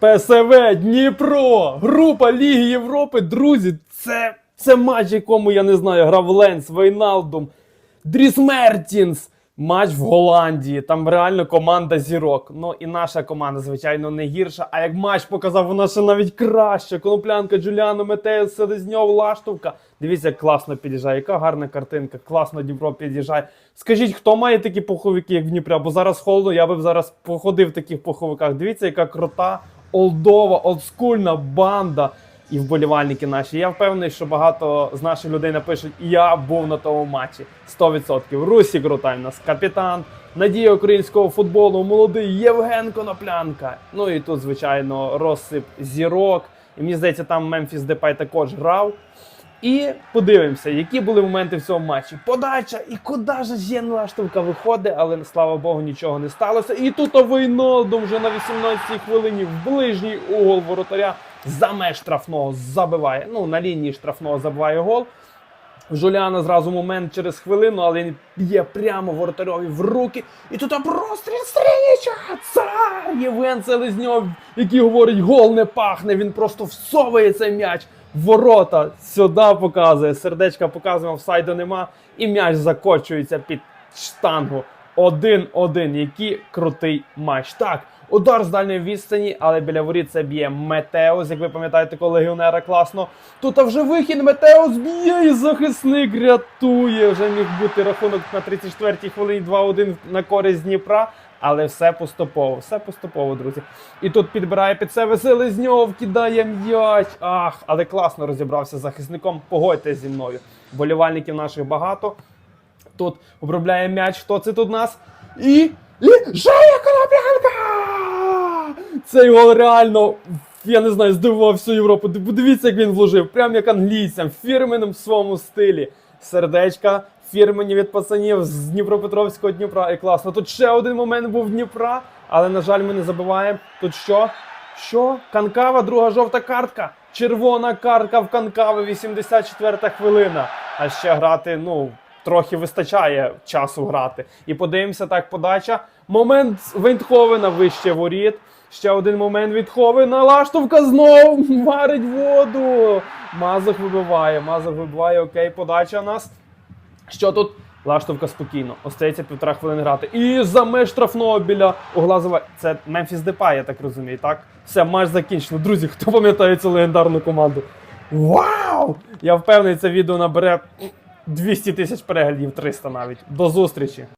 ПСВ Дніпро, група Ліги Європи. Друзі, це, це матч, якому я не знаю, грав Ленс, Вейналдум, Дріс Мертінс. Матч в Голландії. Там реально команда зірок. Ну і наша команда, звичайно, не гірша. А як матч показав, вона ще навіть краще. Коноплянка, Джуліано, Метеус, Селезньов, Лаштовка. Дивіться, як класно під'їжджає. Яка гарна картинка, класно Дніпро під'їжджає. Скажіть, хто має такі пуховики, як в Дніпрі? Бо зараз холодно, я би зараз походив в таких пуховиках. Дивіться, яка крута, олдова, олдскульна банда. І вболівальники наші. Я впевнений, що багато з наших людей напишуть, я був на тому матчі. 100%. Русі Рутай у нас капітан, надія українського футболу, молодий Євген Коноплянка. Ну і тут, звичайно, розсип зірок. І мені здається, там Мемфіс Депай також грав. І подивимося, які були моменти в цьому матчі. Подача, і куди ж Єн Лаштовка виходить, але слава Богу, нічого не сталося. І тут Вейнолдом вже на 18-й хвилині в ближній угол воротаря за меж штрафного забиває. Ну, на лінії штрафного забиває гол. Жуляна зразу момент через хвилину, але він б'є прямо воротарьові в руки. І тут простріл Стрініча! Цар! Євген Селезньов, який говорить, гол не пахне. Він просто всовує цей м'яч. Ворота сюди показує. Сердечка показує, офсайду нема. І м'яч закочується під штангу. 1-1. Який крутий матч. Так, удар з дальньої відстані, але біля воріт це б'є Метеос. Як ви пам'ятаєте, такого легіонера класно. Тут а вже вихід Метеос б'є і захисник рятує. Вже міг бути рахунок на 34-й хвилині 2-1 на користь Дніпра. Але все поступово, все поступово, друзі. І тут підбирає під себе Селезньов, кидає м'яч. Ах, але класно розібрався з захисником. Погодьтесь зі мною. Болівальників наших багато. Тут обробляє м'яч. Хто це тут у нас? І. І Женя Коноплянка! Цей гол реально. Я не знаю, здивував всю Європу. Ди- Подивіться, як він вложив. Прям як англійцям, в своєму стилі. Сердечка, фірмені від пацанів з Дніпропетровського Дніпра. І класно. Тут ще один момент був Дніпра, але, на жаль, ми не забуваємо. Тут що? Що? Канкава, друга жовта картка. Червона картка в Канкави, 84-та хвилина. А ще грати, ну, трохи вистачає часу грати. І подивимося так, подача. Момент Вейнтховена вище воріт. Ще один момент від Ховена. Лаштовка знов варить воду. Мазок вибиває. Мазок вибиває. Окей, подача у нас. Що тут? Лаштовка спокійно. Остається півтора хвилини грати. І за меж штрафного біля Углазова. Це Мемфіс Депай, я так розумію, так? Все, матч закінчено. Друзі, хто пам'ятає цю легендарну команду? Вау! Я впевнений, це відео набере 200 тисяч переглядів, 300 навіть. До зустрічі!